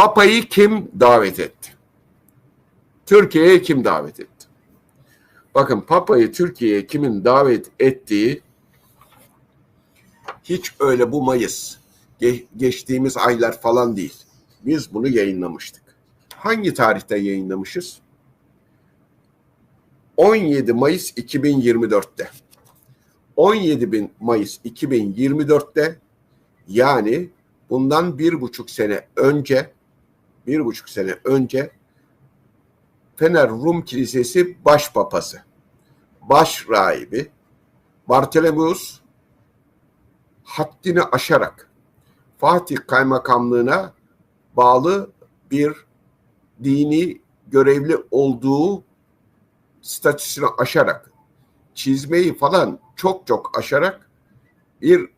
Papa'yı kim davet etti? Türkiye'ye kim davet etti? Bakın Papa'yı Türkiye'ye kimin davet ettiği hiç öyle bu Mayıs, ge- geçtiğimiz aylar falan değil. Biz bunu yayınlamıştık. Hangi tarihte yayınlamışız? 17 Mayıs 2024'te. 17 bin Mayıs 2024'te yani bundan bir buçuk sene önce bir buçuk sene önce Fener Rum Kilisesi başpapası, baş rahibi Bartolomeus haddini aşarak Fatih Kaymakamlığına bağlı bir dini görevli olduğu statüsünü aşarak çizmeyi falan çok çok aşarak bir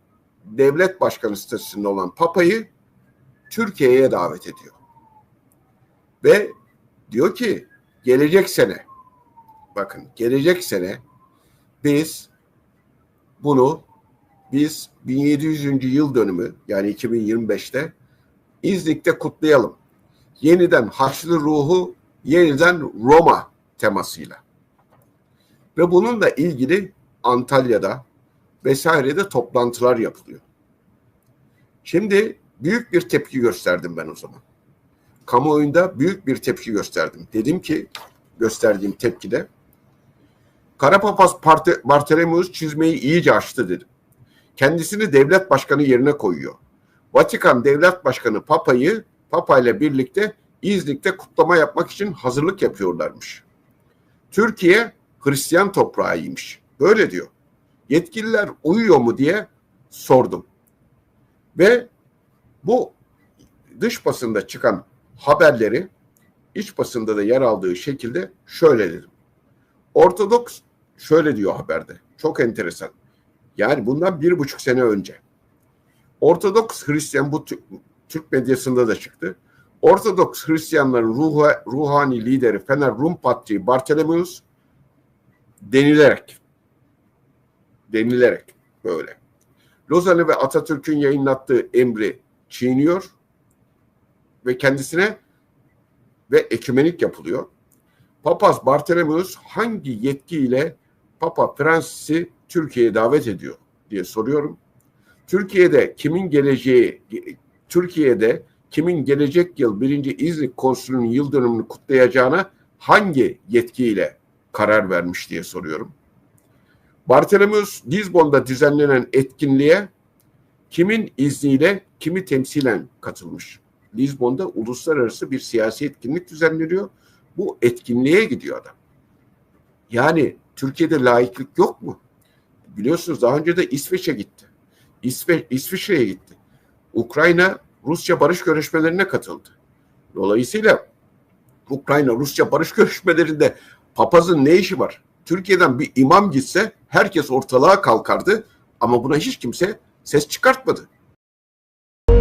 devlet başkanı statüsünde olan Papa'yı Türkiye'ye davet ediyor. Ve diyor ki gelecek sene bakın gelecek sene biz bunu biz 1700. yıl dönümü yani 2025'te İznik'te kutlayalım. Yeniden Haçlı ruhu yeniden Roma temasıyla. Ve bununla ilgili Antalya'da vesairede toplantılar yapılıyor. Şimdi büyük bir tepki gösterdim ben o zaman. Kamuoyunda büyük bir tepki gösterdim. Dedim ki gösterdiğim tepkide Karapapaz Bartolomeus çizmeyi iyice açtı dedim. Kendisini devlet başkanı yerine koyuyor. Vatikan devlet başkanı Papa'yı Papa ile birlikte İznik'te kutlama yapmak için hazırlık yapıyorlarmış. Türkiye Hristiyan toprağıymış. Böyle diyor. Yetkililer uyuyor mu diye sordum. Ve bu dış basında çıkan haberleri iç basında da yer aldığı şekilde şöyle dedim. Ortodoks şöyle diyor haberde. Çok enteresan. Yani bundan bir buçuk sene önce. Ortodoks Hristiyan bu Tü- Türk medyasında da çıktı. Ortodoks Hristiyanların ruha, ruhani lideri Fener Rum Patriği Bartolomeus denilerek denilerek böyle. Lozan'ı ve Atatürk'ün yayınlattığı emri çiğniyor ve kendisine ve ekümenik yapılıyor. Papaz Bartolomeus hangi yetkiyle Papa Francis'i Türkiye'ye davet ediyor diye soruyorum. Türkiye'de kimin geleceği, Türkiye'de kimin gelecek yıl birinci İznik Konsülü'nün yıl dönümünü kutlayacağına hangi yetkiyle karar vermiş diye soruyorum. Bartolomeus Lizbon'da düzenlenen etkinliğe kimin izniyle kimi temsilen katılmış? Lizbon'da uluslararası bir siyasi etkinlik düzenleniyor. Bu etkinliğe gidiyor adam. Yani Türkiye'de laiklik yok mu? Biliyorsunuz daha önce de İsveç'e gitti. İsve İsviçre'ye gitti. Ukrayna Rusya barış görüşmelerine katıldı. Dolayısıyla Ukrayna Rusya barış görüşmelerinde papazın ne işi var? Türkiye'den bir imam gitse herkes ortalığa kalkardı ama buna hiç kimse ses çıkartmadı.